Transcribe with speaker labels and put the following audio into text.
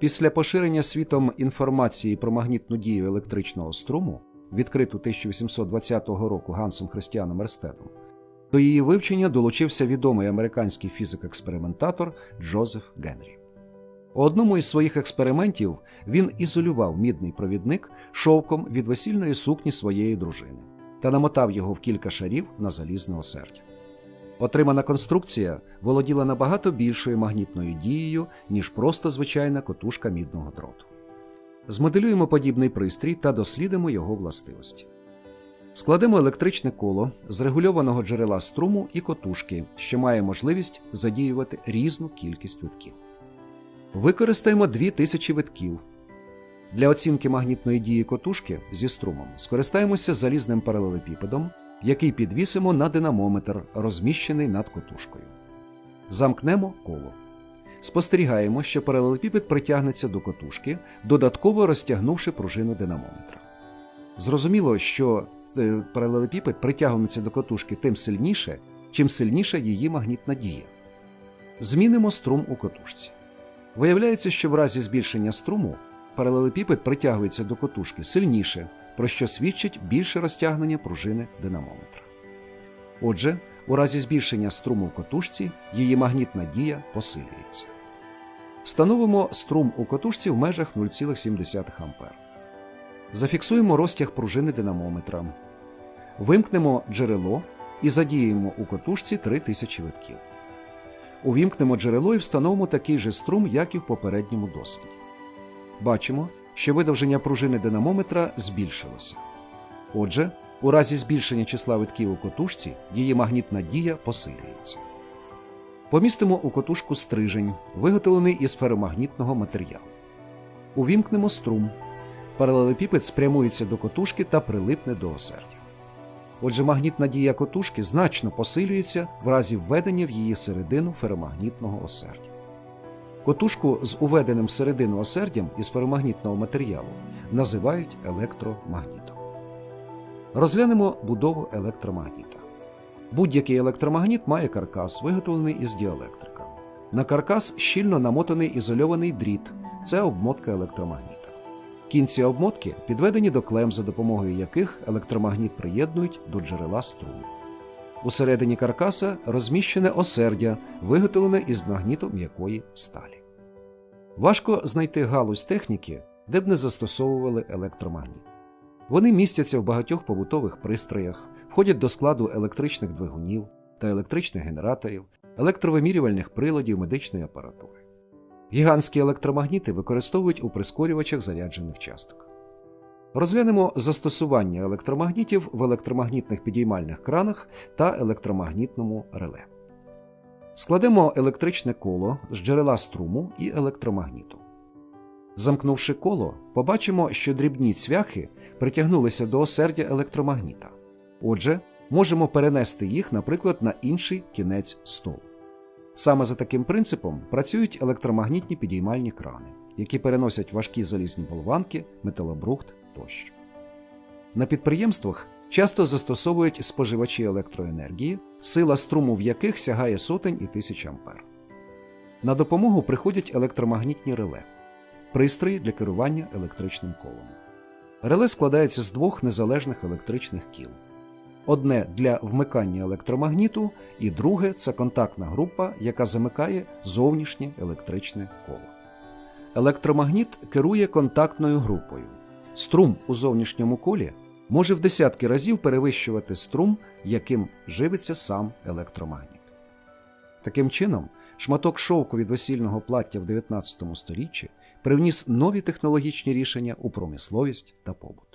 Speaker 1: Після поширення світом інформації про магнітну дію електричного струму, відкриту 1820 року Гансом Христіаном Ерстедом, до її вивчення долучився відомий американський фізик-експериментатор Джозеф Генрі. У одному із своїх експериментів він ізолював мідний провідник шовком від весільної сукні своєї дружини та намотав його в кілька шарів на залізне осердя. Отримана конструкція володіла набагато більшою магнітною дією, ніж просто звичайна котушка мідного дроту. Змоделюємо подібний пристрій та дослідимо його властивості. Складемо електричне коло з регульованого джерела струму і котушки, що має можливість задіювати різну кількість витків. Використаємо 2000 витків. Для оцінки магнітної дії котушки зі струмом скористаємося залізним паралелепіпедом, який підвісимо на динамометр, розміщений над котушкою. Замкнемо коло. Спостерігаємо, що паралелепіпед притягнеться до котушки, додатково розтягнувши пружину динамометра. Зрозуміло, що е, паралелепіпед притягується до котушки тим сильніше, чим сильніша її магнітна дія. Змінимо струм у котушці. Виявляється, що в разі збільшення струму паралелепіпед притягується до котушки сильніше, про що свідчить більше розтягнення пружини динамометра. Отже, у разі збільшення струму в котушці її магнітна дія посилюється. Встановимо струм у котушці в межах 0,7 А. Зафіксуємо розтяг пружини динамометра. Вимкнемо джерело і задіємо у котушці 3000 витків. Увімкнемо джерело і встановимо такий же струм, як і в попередньому досвіді. Бачимо, що видовження пружини динамометра збільшилося. Отже, у разі збільшення числа витків у котушці її магнітна дія посилюється. Помістимо у котушку стрижень, виготовлений із феромагнітного матеріалу. Увімкнемо струм. Паралелепіпед спрямується до котушки та прилипне до осердя. Отже, магнітна дія котушки значно посилюється в разі введення в її середину феромагнітного осердя. Котушку з уведеним середину осердям із феромагнітного матеріалу називають електромагнітом. Розглянемо будову електромагніта. Будь-який електромагніт має каркас, виготовлений із діелектрика. На каркас щільно намотаний ізольований дріт це обмотка електромагніта. Кінці обмотки підведені до клем, за допомогою яких електромагніт приєднують до джерела струму. Усередині каркаса розміщене осердя, виготовлене із магніту м'якої сталі. Важко знайти галузь техніки, де б не застосовували електромагніт. Вони містяться в багатьох побутових пристроях, входять до складу електричних двигунів та електричних генераторів, електровимірювальних приладів медичної апаратури. Гігантські електромагніти використовують у прискорювачах заряджених часток. Розглянемо застосування електромагнітів в електромагнітних підіймальних кранах та електромагнітному реле. Складемо електричне коло з джерела струму і електромагніту. Замкнувши коло, побачимо, що дрібні цвяхи притягнулися до осердя електромагніта. Отже, можемо перенести їх, наприклад, на інший кінець столу. Саме за таким принципом працюють електромагнітні підіймальні крани, які переносять важкі залізні болванки, металобрухт тощо. На підприємствах часто застосовують споживачі електроенергії, сила струму в яких сягає сотень і тисяч ампер. На допомогу приходять електромагнітні реле пристрої для керування електричним колом. Реле складається з двох незалежних електричних кіл. Одне для вмикання електромагніту, і друге це контактна група, яка замикає зовнішнє електричне коло. Електромагніт керує контактною групою. Струм у зовнішньому колі може в десятки разів перевищувати струм, яким живиться сам електромагніт. Таким чином, шматок шовку від весільного плаття в 19 сторіччі привніс нові технологічні рішення у промисловість та побут.